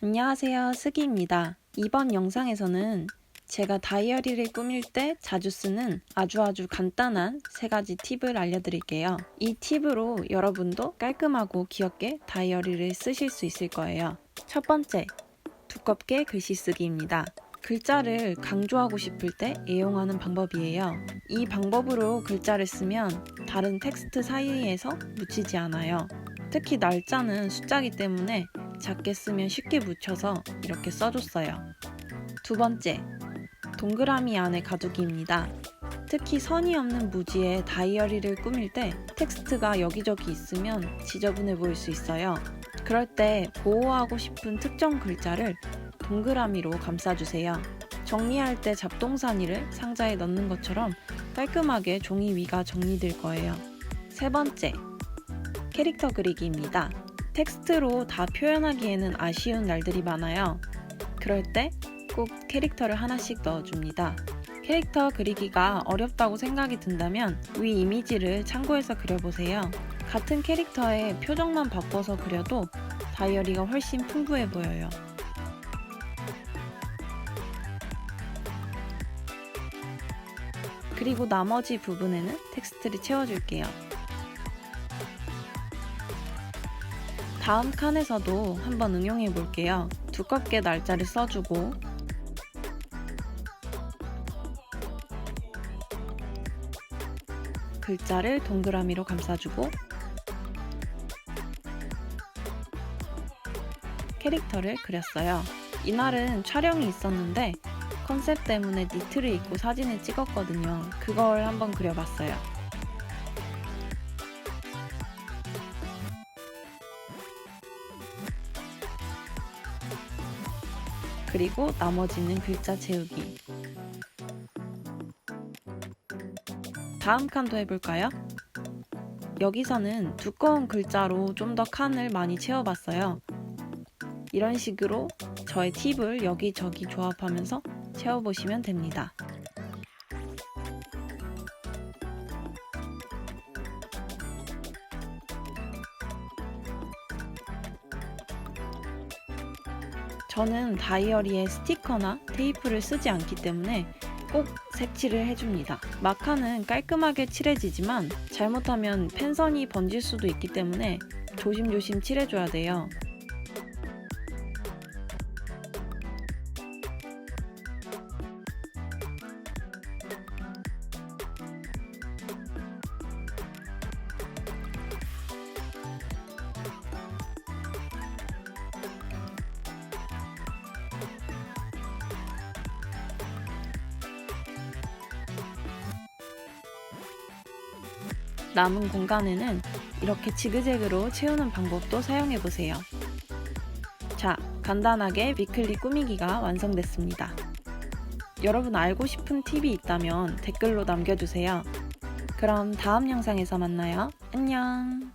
안녕하세요. 스기입니다. 이번 영상에서는 제가 다이어리를 꾸밀 때 자주 쓰는 아주 아주 간단한 세 가지 팁을 알려드릴게요. 이 팁으로 여러분도 깔끔하고 귀엽게 다이어리를 쓰실 수 있을 거예요. 첫 번째, 두껍게 글씨 쓰기입니다. 글자를 강조하고 싶을 때 애용하는 방법이에요. 이 방법으로 글자를 쓰면 다른 텍스트 사이에서 묻히지 않아요. 특히 날짜는 숫자기 때문에 작게 쓰면 쉽게 묻혀서 이렇게 써줬어요. 두 번째, 동그라미 안에 가두기입니다. 특히 선이 없는 무지에 다이어리를 꾸밀 때 텍스트가 여기저기 있으면 지저분해 보일 수 있어요. 그럴 때 보호하고 싶은 특정 글자를 동그라미로 감싸주세요. 정리할 때 잡동사니를 상자에 넣는 것처럼 깔끔하게 종이 위가 정리될 거예요. 세 번째, 캐릭터 그리기입니다. 텍스트로 다 표현하기에는 아쉬운 날들이 많아요. 그럴 때 꼭 캐릭터를 하나씩 넣어줍니다. 캐릭터 그리기가 어렵다고 생각이 든다면 위 이미지를 참고해서 그려보세요. 같은 캐릭터의 표정만 바꿔서 그려도 다이어리가 훨씬 풍부해 보여요. 그리고 나머지 부분에는 텍스트를 채워줄게요. 다음 칸에서도 한번 응용해 볼게요. 두껍게 날짜를 써주고 글자를 동그라미로 감싸주고 캐릭터를 그렸어요. 이날은 촬영이 있었는데 컨셉 때문에 니트를 입고 사진을 찍었거든요. 그걸 한번 그려봤어요. 그리고 나머지는 글자 채우기. 다음 칸도 해볼까요? 여기서는 두꺼운 글자로 좀 더 칸을 많이 채워봤어요. 이런 식으로 저의 팁을 여기저기 조합하면서 채워보시면 됩니다. 저는 다이어리에 스티커나 테이프를 쓰지 않기 때문에 꼭 색칠을 해줍니다. 마카는 깔끔하게 칠해지지만 잘못하면 펜선이 번질 수도 있기 때문에 조심조심 칠해줘야 돼요. 남은 공간에는 이렇게 지그재그로 채우는 방법도 사용해 보세요. 자, 간단하게 위클리 꾸미기가 완성됐습니다. 여러분 알고 싶은 팁이 있다면 댓글로 남겨주세요. 그럼 다음 영상에서 만나요. 안녕!